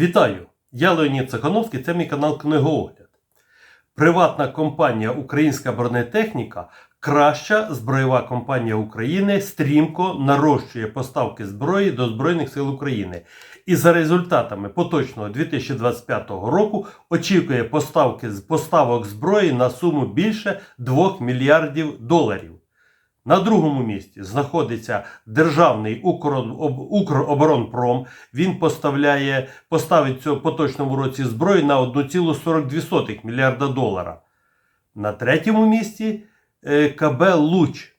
Вітаю! Я Леонід Цехановський, це мій канал Книгоогляд. Приватна компанія Українська бронетехніка краща зброєва компанія України стрімко нарощує поставки зброї до Збройних сил України. І за результатами поточного 2025 року очікує поставки поставок зброї на суму більше 2 мільярдів доларів. На другому місці знаходиться державний Укроборонпром. Він поставляє, поставить цього поточному році зброї на 1,42 мільярда долара. На третьому місці е, КБ Луч.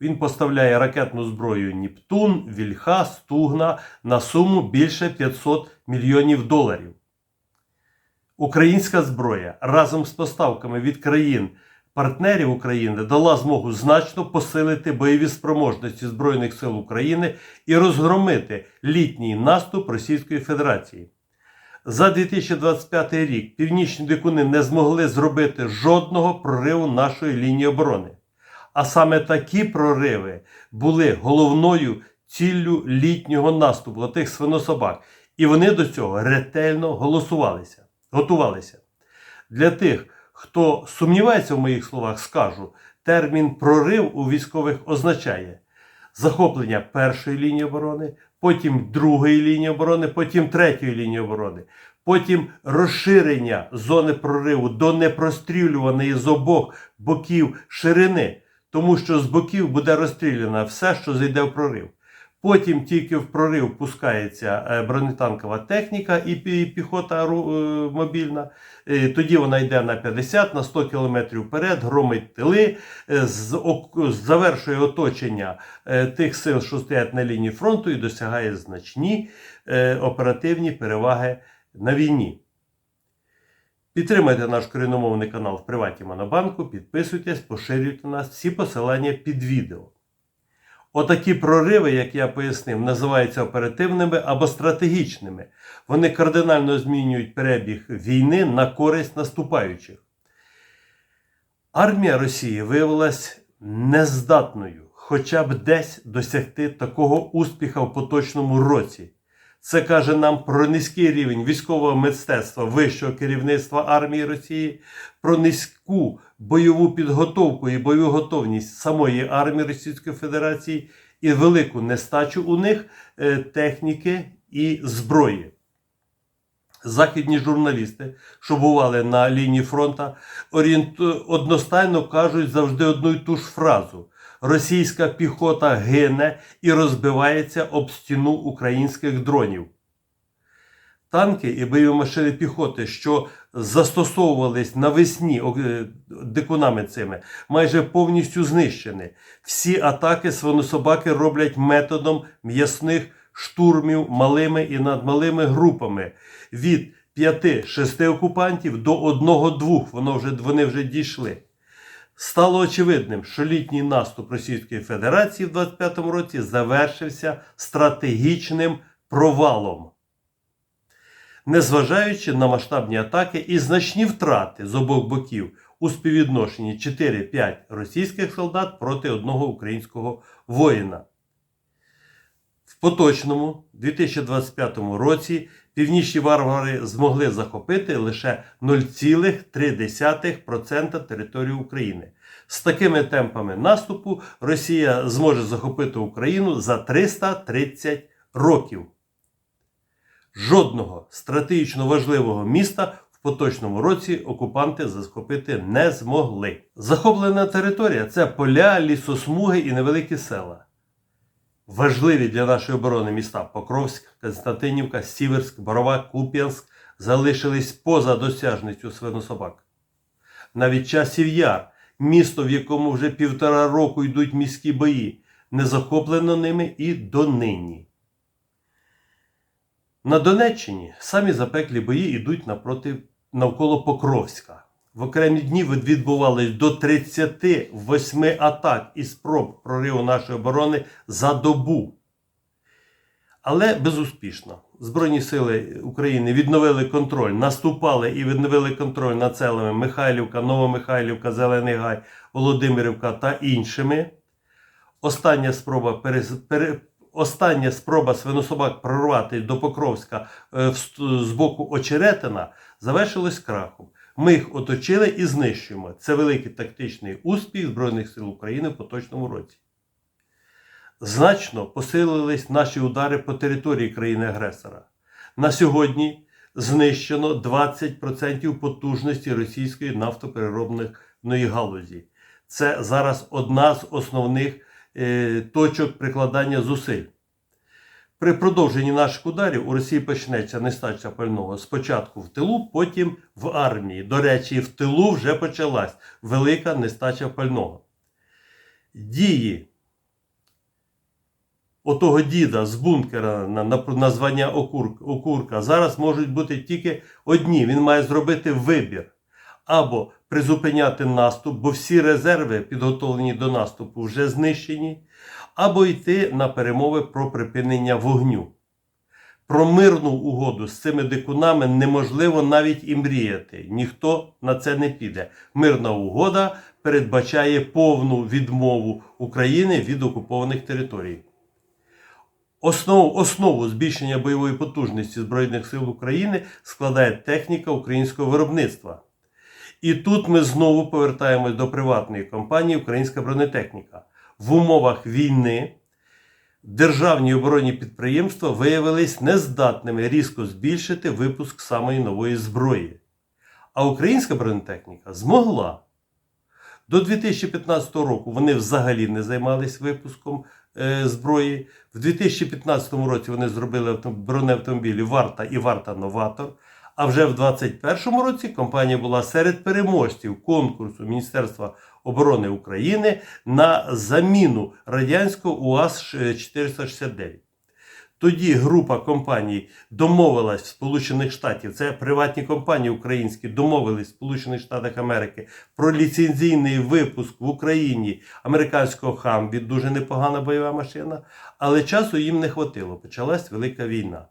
Він поставляє ракетну зброю Нептун, Вільха, Стугна на суму більше 500 мільйонів доларів. Українська зброя разом з поставками від країн партнерів України дала змогу значно посилити бойові спроможності Збройних сил України і розгромити літній наступ Російської Федерації. За 2025 рік північні дикуни не змогли зробити жодного прориву нашої лінії оборони. А саме такі прориви були головною ціллю літнього наступу тих свинособак, і вони до цього ретельно голосувалися, готувалися. Для тих, хто сумнівається в моїх словах, скажу, термін прорив у військових означає захоплення першої лінії оборони, потім другої лінії оборони, потім третьої лінії оборони, потім розширення зони прориву до непрострілюваної з обох боків ширини, тому що з боків буде розстріляно все, що зайде в прорив. Потім тільки в прорив пускається е, бронетанкова техніка і піхота е, мобільна. Е, Тоді вона йде на 50 на 100 кілометрів вперед, громить тили, завершує оточення тих сил, що стоять на лінії фронту, і досягає значні оперативні переваги на війні. Підтримайте наш корінномовний канал в Приваті Монобанку, підписуйтесь, поширюйте нас, всі посилання під відео. Отакі прориви, як я пояснив, називаються оперативними або стратегічними. Вони кардинально змінюють перебіг війни на користь наступаючих. Армія Росії виявилась нездатною хоча б десь досягти такого успіха в поточному році. Це каже нам про низький рівень військового мистецтва вищого керівництва армії Росії, про низьку бойову підготовку і бойову готовність самої армії Російської Федерації і велику нестачу у них е, техніки і зброї. Західні журналісти, що бували на лінії орієнту... одностайно кажуть завжди одну й ту ж фразу: російська піхота гине і розбивається об стіну українських дронів. Танки і бойові машини піхоти, що застосовувались навесні е, дикунами цими, майже повністю знищені. Всі атаки свинособаки роблять методом м'ясних штурмів малими і надмалими групами від 5-6 окупантів до 1-2. Воно вже, вони вже дійшли. Стало очевидним, що літній наступ Російської Федерації в 25-му році завершився стратегічним провалом. Незважаючи на масштабні атаки і значні втрати з обох боків у співвідношенні 4-5 російських солдат проти одного українського воїна. Поточному 2025 році північні варвари змогли захопити лише 0,3% території України. З такими темпами наступу Росія зможе захопити Україну за 330 років. Жодного стратегічно важливого міста в поточному році окупанти захопити не змогли. Захоплена територія це поля, лісосмуги і невеликі села. Важливі для нашої оборони міста Покровськ, Константинівка, Сіверськ, Борова, Куп'янськ залишились поза досяжністю свинособак. Навіть часів яр, місто, в якому вже півтора року йдуть міські бої, не захоплено ними і донині. На Донеччині самі запеклі бої йдуть напроти навколо Покровська. В окремі дні відбувалось до 38 атак і спроб прориву нашої оборони за добу. Але безуспішно. Збройні сили України відновили контроль, наступали і відновили контроль над селами Михайлівка, Новомихайлівка, Зелений Гай, Володимирівка та іншими. Остання спроба перес- пере- остання спроба свинособак прорвати до Покровська е, з боку Очеретина завершилась крахом. Ми їх оточили і знищуємо. Це великий тактичний успіх Збройних сил України в поточному році. Значно посилились наші удари по території країни-агресора. На сьогодні знищено 20% потужності російської нафтопереробної галузі. Це зараз одна з основних е, точок прикладання зусиль. При продовженні наших ударів у Росії почнеться нестача пального спочатку в тилу, потім в армії. До речі, в тилу вже почалась велика нестача пального. Дії отого діда з бункера на, на, на звання окурка, окурка зараз можуть бути тільки одні. Він має зробити вибір. Або призупиняти наступ, бо всі резерви, підготовлені до наступу, вже знищені, або йти на перемови про припинення вогню. Про мирну угоду з цими дикунами неможливо навіть і мріяти. Ніхто на це не піде. Мирна угода передбачає повну відмову України від окупованих територій. Основу, основу збільшення бойової потужності Збройних сил України складає техніка українського виробництва. І тут ми знову повертаємось до приватної компанії Українська бронетехніка. В умовах війни державні оборонні підприємства виявились нездатними різко збільшити випуск самої нової зброї. А українська бронетехніка змогла. До 2015 року вони взагалі не займались випуском е, зброї. В 2015 році вони зробили бронеавтомобілі Варта і Варта Новатор. А вже в 2021 році компанія була серед переможців конкурсу Міністерства оборони України на заміну радянського УАЗ-469. Тоді група компаній домовилась в Сполучених Штатів, це приватні компанії українські, домовились в Сполучених Штатах Америки про ліцензійний випуск в Україні американського Хамві, дуже непогана бойова машина, але часу їм не хватило. Почалась велика війна.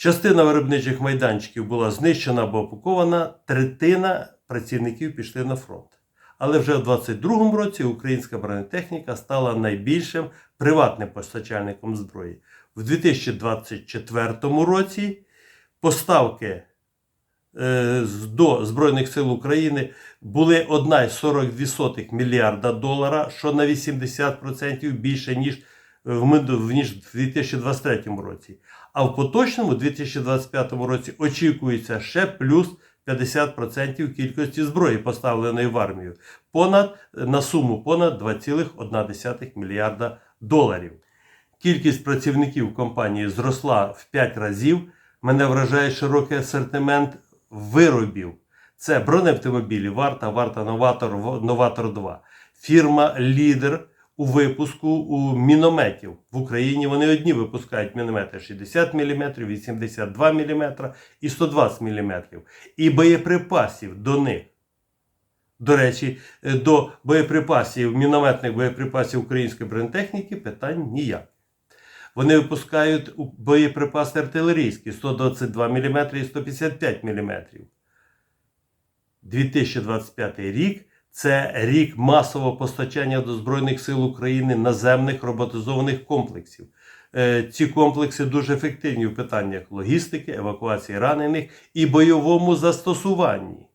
Частина виробничих майданчиків була знищена або окупована, третина працівників пішли на фронт. Але вже в 2022 році українська бронетехніка стала найбільшим приватним постачальником зброї. В 2024 році поставки е, до Збройних сил України були 1,42 мільярда долара, що на 80% більше, ніж в, ніж в 2023 році. А в поточному 2025 році очікується ще плюс 50% кількості зброї, поставленої в армію, понад на суму понад 2,1 мільярда доларів. Кількість працівників компанії зросла в 5 разів. Мене вражає широкий асортимент виробів. Це бронеавтомобілі Варта, Варта Новатор, Новатор 2. Фірма лідер у випуску у мінометів. В Україні вони одні випускають міномети 60 мм, 82 мм і 120 мм. І боєприпасів до них. До речі, е, до боєприпасів, мінометних боєприпасів української бронетехніки питань ніяк. Вони випускають боєприпаси артилерійські 122 мм і 155 мм. 2025 рік це рік масового постачання до Збройних сил України наземних роботизованих комплексів. Е, Ці комплекси дуже ефективні в питаннях логістики, евакуації ранених і бойовому застосуванні.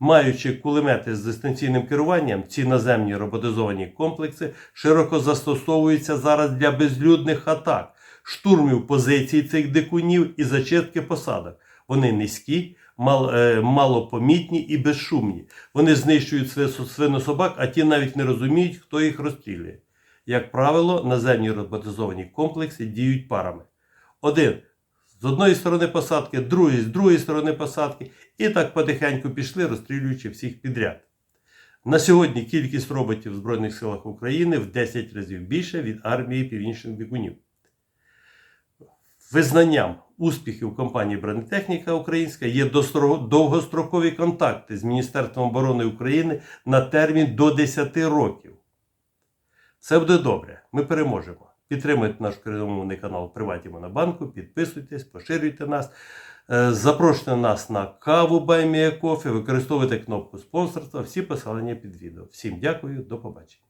Маючи кулемети з дистанційним керуванням, ці наземні роботизовані комплекси широко застосовуються зараз для безлюдних атак, штурмів позицій цих дикунів і зачистки посадок. Вони низькі, е, малопомітні і безшумні. Вони знищують свинособак, а ті навіть не розуміють, хто їх розстрілює. Як правило, наземні роботизовані комплекси діють парами. Один з одної сторони посадки, другий з другої сторони посадки, і так потихеньку пішли, розстрілюючи всіх підряд. На сьогодні кількість роботів в Збройних силах України в 10 разів більше від армії північних бігунів. Визнанням успіхів компанії Бронетехніка Українська є довгострокові контакти з Міністерством оборони України на термін до 10 років. Все буде добре, ми переможемо. Підтримуйте наш україномовний канал Приваті Монобанку, підписуйтесь, поширюйте нас, е, запрошуйте нас на каву Баймія Кофе, використовуйте кнопку спонсорства, всі посилання під відео. Всім дякую, до побачення.